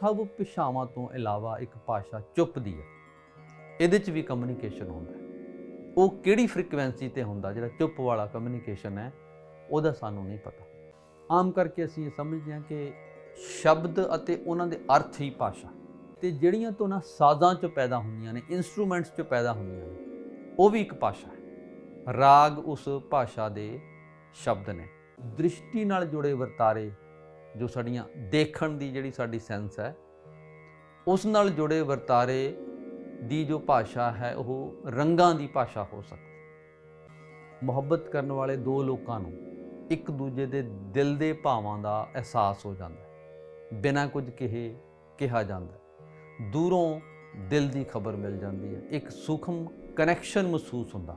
ਸਭ ਭਾਸ਼ਾਵਾਂ ਤੋਂ ਇਲਾਵਾ ਇੱਕ ਭਾਸ਼ਾ ਚੁੱਪ ਦੀ ਹੈ। ਇਹਦੇ 'ਚ ਵੀ ਕਮਿਊਨੀਕੇਸ਼ਨ ਹੁੰਦਾ ਹੈ। ਉਹ ਕਿਹੜੀ ਫ੍ਰੀਕਵੈਂਸੀ ਤੇ ਹੁੰਦਾ, ਜਿਹੜਾ ਚੁੱਪ ਵਾਲਾ ਕਮਿਊਨੀਕੇਸ਼ਨ ਹੈ, ਉਹਦਾ ਸਾਨੂੰ ਨਹੀਂ ਪਤਾ। ਆਮ ਕਰਕੇ ਅਸੀਂ ਇਹ ਸਮਝਦੇ ਹਾਂ ਕਿ ਸ਼ਬਦ ਅਤੇ ਉਹਨਾਂ ਦੇ ਅਰਥ ਹੀ ਭਾਸ਼ਾ। ਤੇ ਜਿਹੜੀਆਂ ਤੋਂ ਨਾ ਸਾਜ਼ਾਂ 'ਚ ਪੈਦਾ ਹੁੰਦੀਆਂ ਨੇ ਇਨਸਟਰੂਮੈਂਟਸ 'ਚ ਪੈਦਾ ਹੁੰਦੀਆਂ ਨੇ, ਉਹ ਵੀ ਇੱਕ ਭਾਸ਼ਾ ਹੈ। ਰਾਗ ਉਸ ਭਾਸ਼ਾ ਦੇ ਸ਼ਬਦ ਨੇ। ਦ੍ਰਿਸ਼ਟੀ ਨਾਲ ਜੁੜੇ ਵਰਤਾਰੇ ਜੋ ਸਾਡੀਆਂ ਦੇਖਣ ਦੀ ਜਿਹੜੀ ਸਾਡੀ ਸੈਂਸ ਹੈ, ਉਸ ਨਾਲ ਜੁੜੇ ਵਰਤਾਰੇ ਦੀ ਜੋ ਭਾਸ਼ਾ ਹੈ, ਉਹ ਰੰਗਾਂ ਦੀ ਭਾਸ਼ਾ ਹੋ ਸਕਦੀ ਮੁਹੱਬਤ ਕਰਨ ਵਾਲੇ ਦੋ ਲੋਕਾਂ ਨੂੰ ਇੱਕ ਦੂਜੇ ਦੇ ਦਿਲ ਦੇ ਭਾਵਾਂ ਦਾ ਅਹਿਸਾਸ ਹੋ ਜਾਂਦਾ ਹੈ। ਬਿਨਾਂ ਕੁਝ ਕਹੇ ਕਿਹਾ ਜਾਂਦਾ ਦੂਰੋਂ ਦਿਲ ਦੀ ਖਬਰ ਮਿਲ ਜਾਂਦੀ ਹੈ। ਇੱਕ ਸੂਖਮ ਕਨੈਕਸ਼ਨ ਮਹਿਸੂਸ ਹੁੰਦਾ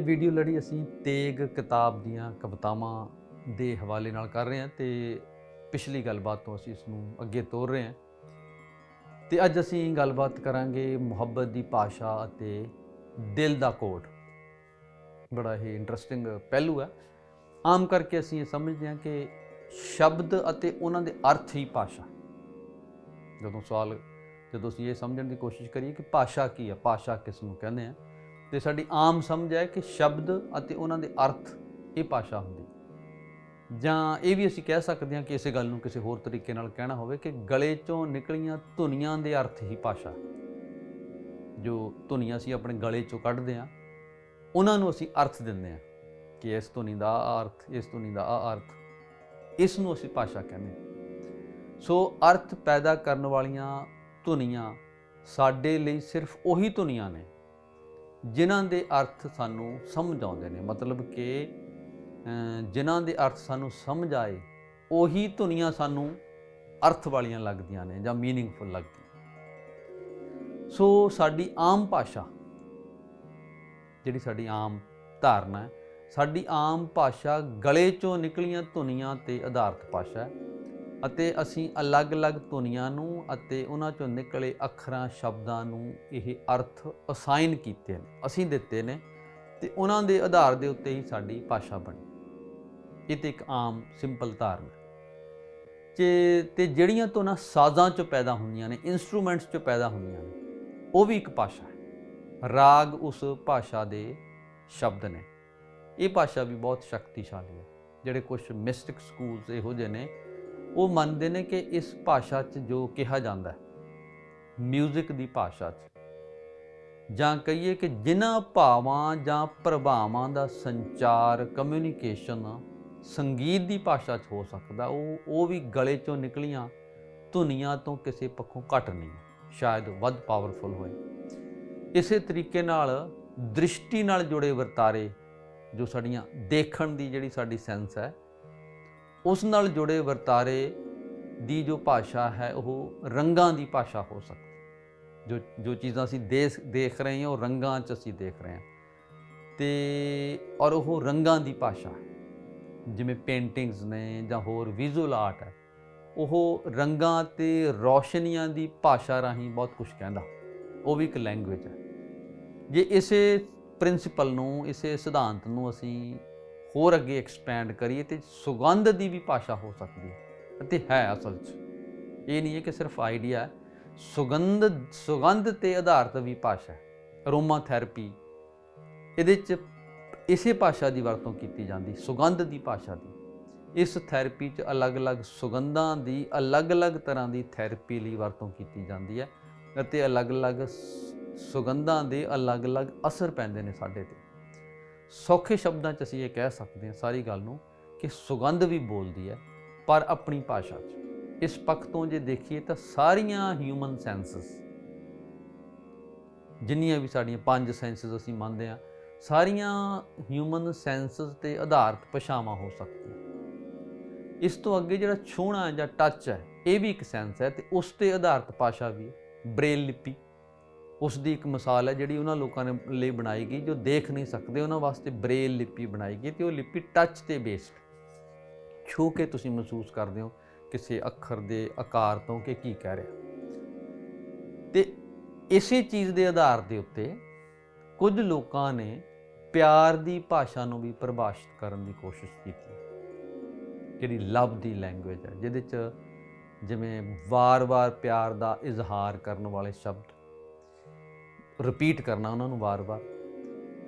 ਇਹ ਵੀਡੀਓ ਲੜੀ ਅਸੀਂ ਤੇਗ ਕਿਤਾਬ ਦੀਆਂ ਕਵਿਤਾਵਾਂ ਦੇ ਹਵਾਲੇ ਨਾਲ ਕਰ ਰਹੇ ਹਾਂ ਤੇ ਪਿਛਲੀ ਗੱਲਬਾਤ ਤੋਂ ਅਸੀਂ ਇਸ ਨੂੰ ਅੱਗੇ ਤੋਰ ਰਹੇ ਹਾਂ। ਤੇ ਅੱਜ ਅਸੀਂ ਗੱਲਬਾਤ ਕਰਾਂਗੇ ਮੁਹੱਬਤ ਦੀ ਭਾਸ਼ਾ ਅਤੇ ਦਿਲ ਦਾ ਕੋਡ ਬੜਾ ਹੀ ਇੰਟਰਸਟਿੰਗ ਪਹਿਲੂ ਹੈ। ਆਮ ਕਰਕੇ ਅਸੀਂ ਇਹ ਸਮਝਦੇ ਹਾਂ ਕਿ ਸ਼ਬਦ ਅਤੇ ਉਹਨਾਂ ਦੇ ਅਰਥ ਹੀ ਭਾਸ਼ਾ। ਜਦੋਂ ਸਵਾਲ, ਜਦੋਂ ਅਸੀਂ ਇਹ ਸਮਝਣ ਦੀ ਕੋਸ਼ਿਸ਼ ਕਰੀਏ ਕਿ ਭਾਸ਼ਾ ਕੀ ਹੈ, ਭਾਸ਼ਾ ਕਿਸ ਨੂੰ ਕਹਿੰਦੇ ਆ ਤੇ ਸਾਡੀ ਆਮ ਸਮਝ ਹੈ ਕਿ ਸ਼ਬਦ ਅਤੇ ਉਹਨਾਂ ਦੇ ਅਰਥ ਇਹ ਭਾਸ਼ਾ ਹੁੰਦੀ। ਜਾਂ ਇਹ ਵੀ ਅਸੀਂ ਕਹਿ ਸਕਦੇ ਹਾਂ ਕਿ ਇਸੇ ਗੱਲ ਨੂੰ ਕਿਸੇ ਹੋਰ ਤਰੀਕੇ ਨਾਲ ਕਹਿਣਾ ਹੋਵੇ ਕਿ ਗਲੇ ਚੋਂ ਨਿਕਲੀਆਂ ਧੁਨੀਆਂ ਦੇ ਅਰਥ ਹੀ ਭਾਸ਼ਾ। ਜੋ ਧੁਨੀਆਂ ਅਸੀਂ ਆਪਣੇ ਗਲੇ ਚੋਂ ਕੱਢਦੇ ਹਾਂ, ਉਹਨਾਂ ਨੂੰ ਅਸੀਂ ਅਰਥ ਦਿੰਦੇ ਹਾਂ ਕਿ ਇਸ ਧੁਨੀ ਦਾ ਆਹ ਅਰਥ, ਇਸ ਧੁਨੀ ਦਾ ਆਹ ਅਰਥ, ਇਸ ਨੂੰ ਅਸੀਂ ਭਾਸ਼ਾ ਕਹਿੰਦੇ ਸੋ ਅਰਥ ਪੈਦਾ ਕਰਨ ਵਾਲੀਆਂ ਧੁਨੀਆਂ ਸਾਡੇ ਲਈ ਸਿਰਫ ਉਹੀ ਧੁਨੀਆਂ ਨੇ ਜਿਨ੍ਹਾਂ ਦੇ ਅਰਥ ਸਾਨੂੰ ਸਮਝ ਆਉਂਦੇ ਨੇ, ਮਤਲਬ ਕਿ ਜਿਨ੍ਹਾਂ ਦੇ ਅਰਥ ਸਾਨੂੰ ਸਮਝ ਆਏ, ਉਹੀ ਧੁਨੀਆਂ ਸਾਨੂੰ ਅਰਥ ਵਾਲੀਆਂ ਲੱਗਦੀਆਂ ਨੇ ਜਾਂ ਮੀਨਿੰਗਫੁਲ ਲੱਗਦੀਆਂ ਸੋ ਸਾਡੀ ਆਮ ਭਾਸ਼ਾ, ਜਿਹੜੀ ਸਾਡੀ ਆਮ ਧਾਰਨਾ ਹੈ, ਸਾਡੀ ਆਮ ਭਾਸ਼ਾ ਗਲੇ ਚੋਂ ਨਿਕਲੀਆਂ ਧੁਨੀਆਂ ਤੇ ਆਧਾਰਿਤ ਭਾਸ਼ਾ ਹੈ। ਅਤੇ ਅਸੀਂ ਅਲੱਗ-ਅਲੱਗ ਧੁਨੀਆਂ ਨੂੰ ਅਤੇ ਉਹਨਾਂ ਚੋਂ ਨਿਕਲੇ ਅੱਖਰਾਂ, ਸ਼ਬਦਾਂ ਨੂੰ ਇਹ ਅਰਥ ਅਸਾਈਨ ਕੀਤੇ ਨੇ, ਅਸੀਂ ਦਿੱਤੇ ਨੇ ਤੇ ਉਹਨਾਂ ਦੇ ਆਧਾਰ ਦੇ ਉੱਤੇ ਹੀ ਸਾਡੀ ਭਾਸ਼ਾ ਬਣੀ। ਇਹ ਤੇ ਇੱਕ ਆਮ, ਸਿੰਪਲ ਧਾਰਨਾ ਹੈ। ਤੇ ਤੇ ਜਿਹੜੀਆਂ ਤੋਂ ਨਾ ਸਾਜ਼ਾਂ ਚੋਂ ਪੈਦਾ ਹੁੰਦੀਆਂ ਨੇ ਇਨਸਟਰੂਮੈਂਟਸ ਚੋਂ ਪੈਦਾ ਹੁੰਦੀਆਂ ਨੇ, ਉਹ ਵੀ ਇੱਕ ਭਾਸ਼ਾ ਹੈ। ਰਾਗ ਉਸ ਭਾਸ਼ਾ ਦੇ ਸ਼ਬਦ ਨੇ। ਇਹ ਭਾਸ਼ਾ ਵੀ ਬਹੁਤ ਸ਼ਕਤੀਸ਼ਾਲੀ ਹੈ, ਜਿਹੜੇ ਕੁਝ ਮਿਸਟਿਕ ਸਕੂਲਸ ਇਹੋ ਜਿਹੇ ਨੇ ਉਹ ਮੰਨਦੇ ਨੇ ਕਿ ਇਸ ਭਾਸ਼ਾ 'ਚ ਜੋ ਕਿਹਾ ਜਾਂਦਾ ਹੈ 뮤직 ਦੀ ਭਾਸ਼ਾ 'ਚ। ਜਾਂ ਕਹੀਏ ਕਿ ਜਿਨ੍ਹਾਂ ਭਾਵਾਂ ਜਾਂ ਪ੍ਰਭਾਵਾਂ ਦਾ ਸੰਚਾਰ ਕਮਿਊਨੀਕੇਸ਼ਨ ਸੰਗੀਤ ਦੀ ਭਾਸ਼ਾ 'ਚ ਹੋ ਸਕਦਾ, ਉਹ ਉਹ ਵੀ ਗਲੇ 'ਚੋਂ ਨਿਕਲੀਆਂ, ਧੁਨੀਆਂ ਤੋਂ ਕਿਸੇ ਪੱਖੋਂ ਘੱਟ ਨਹੀਂ, ਸ਼ਾਇਦ ਵੱਧ ਪਾਵਰਫੁਲ ਹੋਏ। ਇਸੇ ਤਰੀਕੇ ਨਾਲ ਦ੍ਰਿਸ਼ਟੀ ਨਾਲ ਜੁੜੇ ਵਰਤਾਰੇ ਜੋ ਸਾਡੀਆਂ ਦੇਖਣ ਦੀ ਜਿਹੜੀ ਸਾਡੀ ਸੈਂਸ ਹੈ ਉਸ ਨਾਲ ਜੁੜੇ ਵਰਤਾਰੇ ਦੀ ਜੋ ਭਾਸ਼ਾ ਹੈ, ਉਹ ਰੰਗਾਂ ਦੀ ਭਾਸ਼ਾ ਹੋ ਸਕਦੀ ਜੋ ਜੋ ਚੀਜ਼ਾਂ ਅਸੀਂ ਦੇਖ ਦੇਖ ਰਹੇ ਹਾਂ, ਉਹ ਰੰਗਾਂ 'ਚ ਅਸੀਂ ਦੇਖ ਰਹੇ ਹਾਂ। ਤੇ, ਔਰ ਉਹ ਰੰਗਾਂ ਦੀ ਭਾਸ਼ਾ ਜਿਵੇਂ ਪੇਂਟਿੰਗਸ ਨੇ ਜਾਂ ਹੋਰ ਵਿਜ਼ੂਅਲ ਆਰਟ ਹੈ, ਉਹ ਰੰਗਾਂ ਤੇ ਰੌਸ਼ਨੀਆਂ ਦੀ ਭਾਸ਼ਾ ਰਾਹੀਂ ਬਹੁਤ ਕੁਝ ਕਹਿੰਦਾ। ਉਹ ਵੀ ਇੱਕ ਲੈਂਗੁਏਜ ਹੈ। ਜੇ ਇਸੇ ਪ੍ਰਿੰਸੀਪਲ ਨੂੰ, ਇਸੇ ਸਿਧਾਂਤ ਨੂੰ ਅਸੀਂ ਹੋਰ ਅੱਗੇ ਐਕਸਪੈਂਡ ਕਰੀਏ ਤੇ ਸੁਗੰਧ ਦੀ ਵੀ ਭਾਸ਼ਾ ਹੋ ਸਕਦੀ ਹੈ। ਅਤੇ ਹੈ ਅਸਲ 'ਚ। ਇਹ ਨਹੀਂ ਹੈ ਕਿ ਸਿਰਫ ਆਈਡੀਆ ਹੈ। ਸੁਗੰਧ ਸੁਗੰਧ ਤੇ ਆਧਾਰਿਤ ਵੀ ਭਾਸ਼ਾ ਹੈ। ਅਰੋਮਾ ਥੈਰੇਪੀ ਇਹਦੇ 'ਚ ਇਸੇ ਭਾਸ਼ਾ ਦੀ ਵਰਤੋਂ ਕੀਤੀ ਜਾਂਦੀ, ਸੁਗੰਧ ਦੀ ਭਾਸ਼ਾ ਦੀ। ਇਸ ਥੈਰੇਪੀ 'ਚ ਅਲੱਗ-ਅਲੱਗ ਸੁਗੰਧਾਂ ਦੀ ਅਲੱਗ-ਅਲੱਗ ਤਰ੍ਹਾਂ ਦੀ ਥੈਰੇਪੀ ਲਈ ਵਰਤੋਂ ਕੀਤੀ ਜਾਂਦੀ ਹੈ। ਅਤੇ ਅਲੱਗ-ਅਲੱਗ ਸ- ਸੁਗੰਧਾਂ ਦੇ ਅਲੱਗ-ਅਲੱਗ ਅਸਰ ਪੈਂਦੇ ਨੇ ਸਾਡੇ ਤੇ। ਸੌਖੇ ਸ਼ਬਦਾਂ 'ਚ ਅਸੀਂ ਇਹ ਕਹਿ ਸਕਦੇ ਹਾਂ ਸਾਰੀ ਗੱਲ ਨੂੰ ਕਿ ਸੁਗੰਧ ਵੀ ਬੋਲਦੀ ਹੈ, ਪਰ ਆਪਣੀ ਭਾਸ਼ਾ 'ਚ। ਇਸ ਪੱਖ ਤੋਂ ਜੇ ਦੇਖੀਏ ਤਾਂ ਸਾਰੀਆਂ ਹਿਊਮਨ ਸੈਂਸਸ ਜਿੰਨੀਆਂ ਵੀ ਸਾਡੀਆਂ ਪੰਜ ਸੈਂਸਸ ਅਸੀਂ ਮੰਨਦੇ ਹਾਂ, ਸਾਰੀਆਂ ਹਿਊਮਨ ਸੈਂਸਸ ਤੇ ਆਧਾਰਿਤ ਭਾਸ਼ਾਵਾਂ ਹੋ ਸਕਦੀਆਂ। ਇਸ ਤੋਂ ਅੱਗੇ ਜਿਹੜਾ ਛੂਹਣਾ ਜਾਂ ਟੱਚ ਹੈ, ਇਹ ਵੀ ਇੱਕ ਸੈਂਸ ਹੈ ਤੇ ਉਸ ਤੇ ਆਧਾਰਿਤ ਭਾਸ਼ਾ ਵੀ ਹੈ। ਬ੍ਰੇਲ ਲਿਪੀ। ਉਸ ਦੀ ਇੱਕ ਮਿਸਾਲ ਹੈ ਜਿਹੜੀ ਉਹਨਾਂ ਲੋਕਾਂ ਨੇ ਲਈ ਬਣਾਈ ਗਈ, ਜੋ ਦੇਖ ਨਹੀਂ ਸਕਦੇ, ਉਹਨਾਂ ਵਾਸਤੇ ਬ੍ਰੇਲ ਲਿਪੀ ਬਣਾਈ ਗਈ ਤੇ ਉਹ ਲਿਪੀ ਟੱਚ ਤੇ ਬੇਸਡ ਛੂ ਕੇ ਤੁਸੀਂ ਮਹਿਸੂਸ ਕਰਦੇ ਹੋ ਕਿਸੇ ਅੱਖਰ ਦੇ ਆਕਾਰ ਤੋਂ ਕਿ ਕੀ ਕਹਿ ਰਿਹਾ। ਤੇ ਇਸੇ ਚੀਜ਼ ਦੇ ਆਧਾਰ ਦੇ ਉੱਤੇ ਕੁਝ ਲੋਕਾਂ ਨੇ ਪਿਆਰ ਦੀ ਭਾਸ਼ਾ ਨੂੰ ਵੀ ਪਰਿਭਾਸ਼ਿਤ ਕਰਨ ਦੀ ਕੋਸ਼ਿਸ਼ ਕੀਤੀ। ਜਿਹੜੀ ਲਵ ਦੀ ਲੈਂਗੁਏਜ ਹੈ, ਜਿਹਦੇ ਚ ਜਿਵੇਂ ਵਾਰ-ਵਾਰ ਪਿਆਰ ਦਾ ਇਜ਼ਹਾਰ ਕਰਨ ਵਾਲੇ ਸ਼ਬਦ ਰਿਪੀਟ ਕਰਨਾ ਉਹਨਾਂ ਨੂੰ ਵਾਰ-ਵਾਰ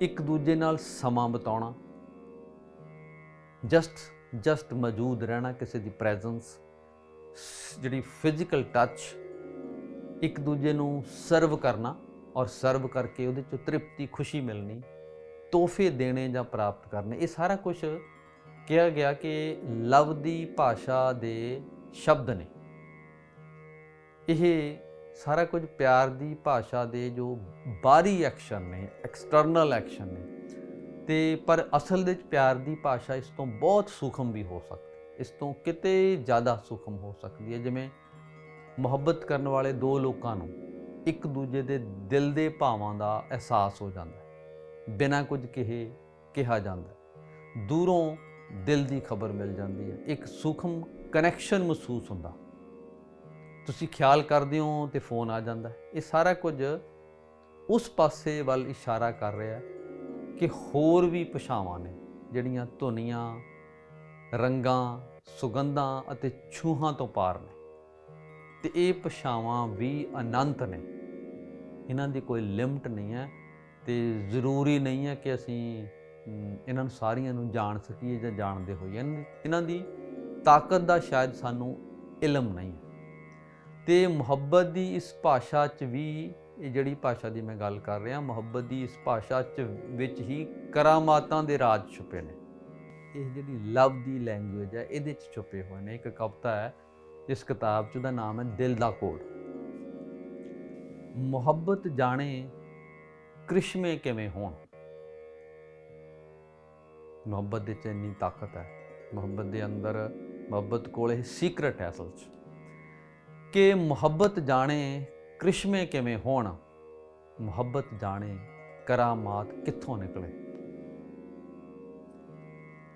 ਇੱਕ ਦੂਜੇ ਨਾਲ ਸਮਾਂ ਬਿਤਾਉਣਾ। ਜਸਟ ਜਸਟ ਮੌਜੂਦ ਰਹਿਣਾ ਕਿਸੇ ਦੀ ਪ੍ਰੈਜ਼ੈਂਸ ਜਿਹੜੀ ਫਿਜ਼ੀਕਲ ਟੱਚ ਇੱਕ ਦੂਜੇ ਨੂੰ ਸਰਵ ਕਰਨਾ ਔਰ ਸਰਵ ਕਰਕੇ ਉਹਦੇ ਚੋਂ ਤ੍ਰਿਪਤੀ, ਖੁਸ਼ੀ ਮਿਲਣੀ, ਤੋਹਫੇ ਦੇਣੇ ਜਾਂ ਪ੍ਰਾਪਤ ਕਰਨੇ। ਇਹ ਸਾਰਾ ਕੁਝ ਕਿਹਾ ਗਿਆ ਕਿ ਲਵ ਦੀ ਭਾਸ਼ਾ ਦੇ ਸ਼ਬਦ ਨੇ। ਇਹ ਸਾਰਾ ਕੁਝ ਪਿਆਰ ਦੀ ਭਾਸ਼ਾ ਦੇ ਜੋ ਬਾਹਰੀ ਐਕਸ਼ਨ ਨੇ ਐਕਸਟਰਨਲ ਐਕਸ਼ਨ ਨੇ, ਤੇ ਪਰ ਅਸਲ ਵਿੱਚ ਪਿਆਰ ਦੀ ਭਾਸ਼ਾ ਇਸ ਤੋਂ ਬਹੁਤ ਸੂਖਮ ਵੀ ਹੋ ਸਕਦੀ ਇਸ ਤੋਂ ਕਿਤੇ ਜ਼ਿਆਦਾ ਸੂਖਮ ਹੋ ਸਕਦੀ ਹੈ, ਜਿਵੇਂ ਮੁਹੱਬਤ ਕਰਨ ਵਾਲੇ ਦੋ ਲੋਕਾਂ ਨੂੰ ਇੱਕ ਦੂਜੇ ਦੇ ਦਿਲ ਦੇ ਭਾਵਾਂ ਦਾ ਅਹਿਸਾਸ ਹੋ ਜਾਂਦਾ ਹੈ, ਬਿਨਾਂ ਕੁਝ ਕਹੇ ਕਿਹਾ ਜਾਂਦਾ ਦੂਰੋਂ ਦਿਲ ਦੀ ਖਬਰ ਮਿਲ ਜਾਂਦੀ ਹੈ, ਇੱਕ ਸੂਖਮ ਕਨੈਕਸ਼ਨ ਮਹਿਸੂਸ ਹੁੰਦਾ। ਤੁਸੀਂ ਖਿਆਲ ਕਰਦੇ ਹੋ ਤੇ ਫੋਨ ਆ ਜਾਂਦਾ ਇਹ ਸਾਰਾ ਕੁਝ ਉਸ ਪਾਸੇ ਵੱਲ ਇਸ਼ਾਰਾ ਕਰ ਰਿਹਾ ਹੈ ਕਿ ਹੋਰ ਵੀ ਭਾਸ਼ਾਵਾਂ ਨੇ, ਜਿਹੜੀਆਂ ਧੁਨੀਆਂ, ਰੰਗਾਂ, ਸੁਗੰਧਾਂ ਅਤੇ ਛੂਹਾਂ ਤੋਂ ਪਾਰ ਨੇ। ਤੇ ਇਹ ਭਾਸ਼ਾਵਾਂ ਵੀ ਅਨੰਤ ਨੇ। ਇਹਨਾਂ ਦੀ ਕੋਈ ਲਿਮਟ ਨਹੀਂ ਹੈ ਤੇ ਜ਼ਰੂਰੀ ਨਹੀਂ ਹੈ ਕਿ ਅਸੀਂ ਇਹਨਾਂ ਨੂੰ ਸਾਰੀਆਂ ਨੂੰ ਜਾਣ ਸਕੀਏ ਜਾਂ ਜਾਣਦੇ ਹੋਈਏ। ਇਹਨਾਂ ਦੀ ਤਾਕਤ ਦਾ ਸ਼ਾਇਦ ਸਾਨੂੰ ਇਲਮ ਨਹੀਂ ਹੈ। ਤੇ ਮੁਹੱਬਤ ਦੀ ਇਸ ਭਾਸ਼ਾ 'ਚ ਵੀ ਇਹ ਜਿਹੜੀ ਭਾਸ਼ਾ ਦੀ ਮੈਂ ਗੱਲ ਕਰ ਰਿਹਾ, ਮੁਹੱਬਤ ਦੀ ਇਸ ਭਾਸ਼ਾ 'ਚ ਵਿੱਚ ਹੀ ਕਰਾਮਾਤਾਂ ਦੇ ਰਾਜ ਛੁਪੇ ਨੇ। ਇਹ ਜਿਹੜੀ ਲਵ ਦੀ ਲੈਂਗੁਏਜ ਹੈ, ਇਹਦੇ 'ਚ ਛੁਪੇ ਹੋਏ ਨੇ। ਇੱਕ ਕਵਿਤਾ ਹੈ ਇਸ ਕਿਤਾਬ 'ਚ ਉਹਦਾ ਨਾਮ ਹੈ ਦਿਲ ਦਾ ਕੋਡ ਮੁਹੱਬਤ ਜਾਣੇ ਕ੍ਰਿਸ਼ਮੇ ਕਿਵੇਂ ਹੋਣ? ਮੁਹੱਬਤ ਦੇ 'ਚ ਇੰਨੀ ਤਾਕਤ ਹੈ। ਮੁਹੱਬਤ ਦੇ ਅੰਦਰ ਮੁਹੱਬਤ ਕੋਲ ਇਹ ਸੀਕ੍ਰੇਟ ਹੈ ਅਸਲ 'ਚ। ਕਿ ਮੁਹੱਬਤ ਜਾਣੇ ਕ੍ਰਿਸ਼ਮੇ ਕਿਵੇਂ ਹੋਣ? ਮੁਹੱਬਤ ਜਾਣੇ ਕਰਾਮਾਤ ਕਿੱਥੋਂ ਨਿਕਲੇ?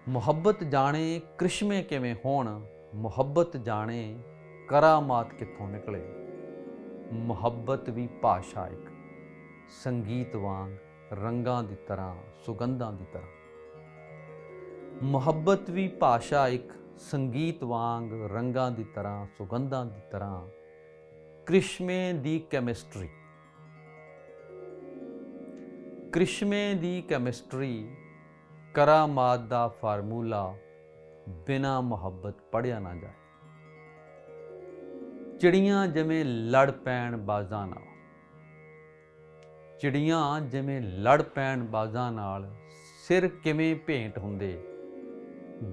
ਮੁਹੱਬਤ ਜਾਣੇ ਕ੍ਰਿਸ਼ਮੇ ਕਿਵੇਂ ਹੋਣ? ਮੁਹੱਬਤ ਜਾਣੇ ਕਰਾਮਾਤ ਕਿੱਥੋਂ ਨਿਕਲੇ? ਮੁਹੱਬਤ ਵੀ ਭਾਸ਼ਾ ਇੱਕ। ਸੰਗੀਤ ਵਾਂਗ ਰੰਗਾਂ ਦੀ ਤਰ੍ਹਾਂ, ਸੁਗੰਧਾਂ ਦੀ ਤਰ੍ਹਾਂ। ਮੁਹੱਬਤ ਵੀ ਭਾਸ਼ਾ ਇੱਕ। ਸੰਗੀਤ ਵਾਂਗ ਰੰਗਾਂ ਦੀ ਤਰ੍ਹਾਂ, ਸੁਗੰਧਾਂ ਦੀ ਤਰ੍ਹਾਂ, ਕ੍ਰਿਸ਼ਮੇ ਦੀ ਕੈਮਿਸਟਰੀ ਕ੍ਰਿਸ਼ਮੇ ਦੀ ਕੈਮਿਸਟਰੀ ਕਰਾਮਾਤ ਦਾ ਫਾਰਮੂਲਾ ਬਿਨਾ ਮੁਹੱਬਤ ਪੜਿਆ ਨਾ ਜਾਏ। ਚਿੜੀਆਂ ਜਿਵੇਂ ਲੜ ਪੈਣ ਬਾਜ਼ਾਂ ਨਾਲ, ਚਿੜੀਆਂ ਜਿਵੇਂ ਲੜ ਪੈਣ ਬਾਜ਼ਾਂ ਨਾਲ ਸਿਰ ਕਿਵੇਂ ਭੇਂਟ ਹੁੰਦੇ,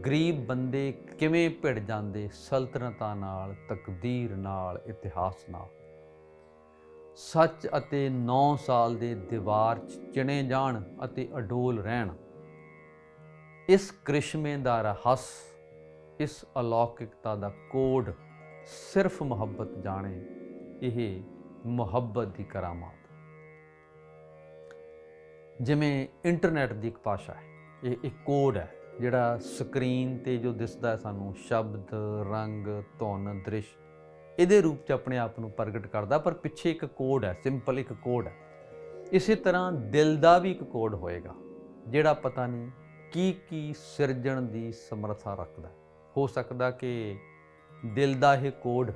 ਗਰੀਬ ਬੰਦੇ ਕਿਵੇਂ ਭਿੜ ਜਾਂਦੇ ਸਲਤਨਤਾਂ ਨਾਲ, ਤਕਦੀਰ ਨਾਲ, ਇਤਿਹਾਸ ਨਾਲ? ਸੱਚ ਅਤੇ 9 ਸਾਲ ਦੇ ਦੀਵਾਰ 'ਚ ਚਿਣੇ ਜਾਣ ਅਤੇ ਅਡੋਲ ਰਹਿਣ। ਇਸ ਕ੍ਰਿਸ਼ਮੇ ਦਾ ਰਹੱਸ, ਇਸ ਅਲੌਕਿਕਤਾ ਦਾ ਕੋਡ ਸਿਰਫ ਮੁਹੱਬਤ ਜਾਣੇ, ਇਹ ਮੁਹੱਬਤ ਦੀ ਕਰਾਮਾਤ। ਜਿਵੇਂ ਇੰਟਰਨੈਟ ਦੀ ਇੱਕ ਭਾਸ਼ਾ ਹੈ, ਇਹ ਇੱਕ ਕੋਡ ਹੈ। ਜਿਹੜਾ ਸਕਰੀਨ ਤੇ ਜੋ ਦਿਸਦਾ ਸਾਨੂੰ, ਸ਼ਬਦ, ਰੰਗ, ਧੁਨ, ਦ੍ਰਿਸ਼, ਇਹਦੇ ਰੂਪ ਚ ਆਪਣੇ ਆਪ ਨੂੰ ਪ੍ਰਗਟ ਕਰਦਾ, ਪਰ ਪਿੱਛੇ ਇੱਕ ਕੋਡ ਹੈ, ਸਿੰਪਲ ਇੱਕ ਕੋਡ ਹੈ। ਇਸੇ ਤਰ੍ਹਾਂ ਦਿਲ ਦਾ ਵੀ ਇੱਕ ਕੋਡ ਹੋਏਗਾ, ਜਿਹੜਾ ਪਤਾ ਨਹੀਂ ਕੀ ਕੀ ਸਿਰਜਣ ਦੀ ਸਮਰੱਥਾ ਰੱਖਦਾ ਹੋ। ਸਕਦਾ ਕਿ ਦਿਲ ਦਾ ਇਹ ਕੋਡ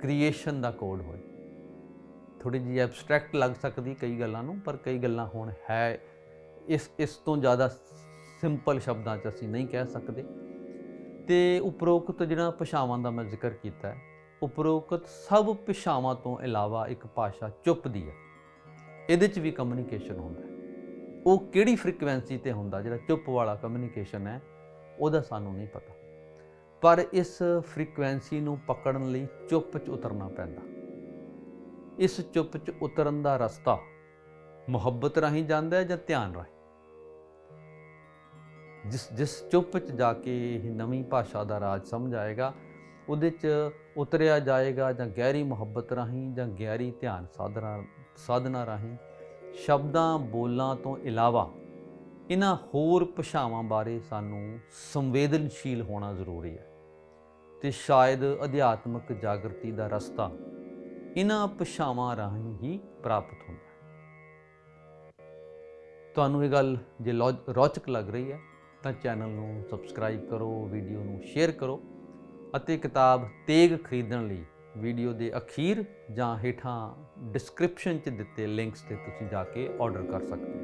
ਕ੍ਰੀਏਸ਼ਨ ਦਾ ਕੋਡ ਹੋਏ। ਥੋੜੀ ਜਿਹੀ ਐਬਸਟ੍ਰੈਕਟ ਲੱਗ ਸਕਦੀ ਕਈ ਗੱਲਾਂ ਨੂੰ, ਪਰ ਕਈ ਗੱਲਾਂ ਹੁਣ ਹੈ, ਇਸ ਇਸ ਤੋਂ ਜ਼ਿਆਦਾ ਸਿੰਪਲ ਸ਼ਬਦਾਂ 'ਚ ਅਸੀਂ ਨਹੀਂ ਕਹਿ ਸਕਦੇ। ਤੇ ਉਪਰੋਕਤ ਜਿਹੜਾ ਭਾਸ਼ਾਵਾਂ ਦਾ ਮੈਂ ਜ਼ਿਕਰ ਕੀਤਾ ਹੈ, ਉਪਰੋਕਤ ਸਭ ਭਾਸ਼ਾਵਾਂ ਤੋਂ ਇਲਾਵਾ ਇੱਕ ਭਾਸ਼ਾ ਚੁੱਪ ਦੀ ਹੈ। ਇਹਦੇ 'ਚ ਵੀ ਕਮਿਊਨੀਕੇਸ਼ਨ ਹੁੰਦਾ ਹੈ। ਉਹ ਕਿਹੜੀ ਫ੍ਰੀਕਵੈਂਸੀ ਤੇ ਹੁੰਦਾ, ਜਿਹੜਾ ਚੁੱਪ ਵਾਲਾ ਕਮਿਊਨੀਕੇਸ਼ਨ ਹੈ, ਉਹਦਾ ਸਾਨੂੰ ਨਹੀਂ ਪਤਾ। ਪਰ ਇਸ ਫ੍ਰੀਕਵੈਂਸੀ ਨੂੰ ਪਕੜਨ ਲਈ ਚੁੱਪ 'ਚ ਉਤਰਨਾ ਪੈਂਦਾ। ਇਸ ਚੁੱਪ 'ਚ ਉਤਰਨ ਦਾ ਰਸਤਾ ਮੁਹੱਬਤ ਰਾਹੀਂ ਜਾਂਦਾ ਹੈ ਜਾਂ ਧਿਆਨ ਰਾਹੀਂ? ਜਿਸ ਜਿਸ ਚੁੱਪ 'ਚ ਜਾ ਕੇ ਇਹ ਨਵੀਂ ਭਾਸ਼ਾ ਦਾ ਰਾਜ ਸਮਝ ਆਏਗਾ, ਉਹਦੇ 'ਚ ਉਤਰਿਆ ਜਾਏਗਾ ਜਾਂ ਗਹਿਰੀ ਮੁਹੱਬਤ ਰਾਹੀਂ ਜਾਂ ਗਹਿਰੀ ਧਿਆਨ ਸਾਧਨਾ ਸਾਧਨਾ ਰਾਹੀਂ ਸ਼ਬਦਾਂ, ਬੋਲਾਂ ਤੋਂ ਇਲਾਵਾ ਇਹਨਾਂ ਹੋਰ ਭਾਸ਼ਾਵਾਂ ਬਾਰੇ ਸਾਨੂੰ ਸੰਵੇਦਨਸ਼ੀਲ ਹੋਣਾ ਜ਼ਰੂਰੀ ਹੈ ਤੇ ਸ਼ਾਇਦ ਅਧਿਆਤਮਕ ਜਾਗਰਤੀ ਦਾ ਰਸਤਾ ਇਹਨਾਂ ਭਾਸ਼ਾਵਾਂ ਰਾਹੀਂ ਹੀ ਪ੍ਰਾਪਤ ਹੁੰਦਾ ਹੈ। ਤੁਹਾਨੂੰ ਇਹ ਗੱਲ ਜੇ ਲੌ- ਰੌਚਕ ਲੱਗ ਰਹੀ ਹੈ ਤਾਂ ਚੈਨਲ ਨੂੰ ਸਬਸਕ੍ਰਾਈਬ ਕਰੋ, ਵੀਡੀਓ ਨੂੰ ਸ਼ੇਅਰ ਕਰੋ ਅਤੇ ਕਿਤਾਬ ਤੇਗ ਖਰੀਦਣ ਲਈ ਵੀਡੀਓ ਦੇ ਅਖੀਰ ਜਾਂ ਹੇਠਾਂ ਡਿਸਕ੍ਰਿਪਸ਼ਨ 'ਚ ਦਿੱਤੇ ਲਿੰਕਸ ਤੇ ਤੁਸੀਂ ਜਾ ਕੇ ਆਰਡਰ ਕਰ ਸਕਦੇ ਹੋ।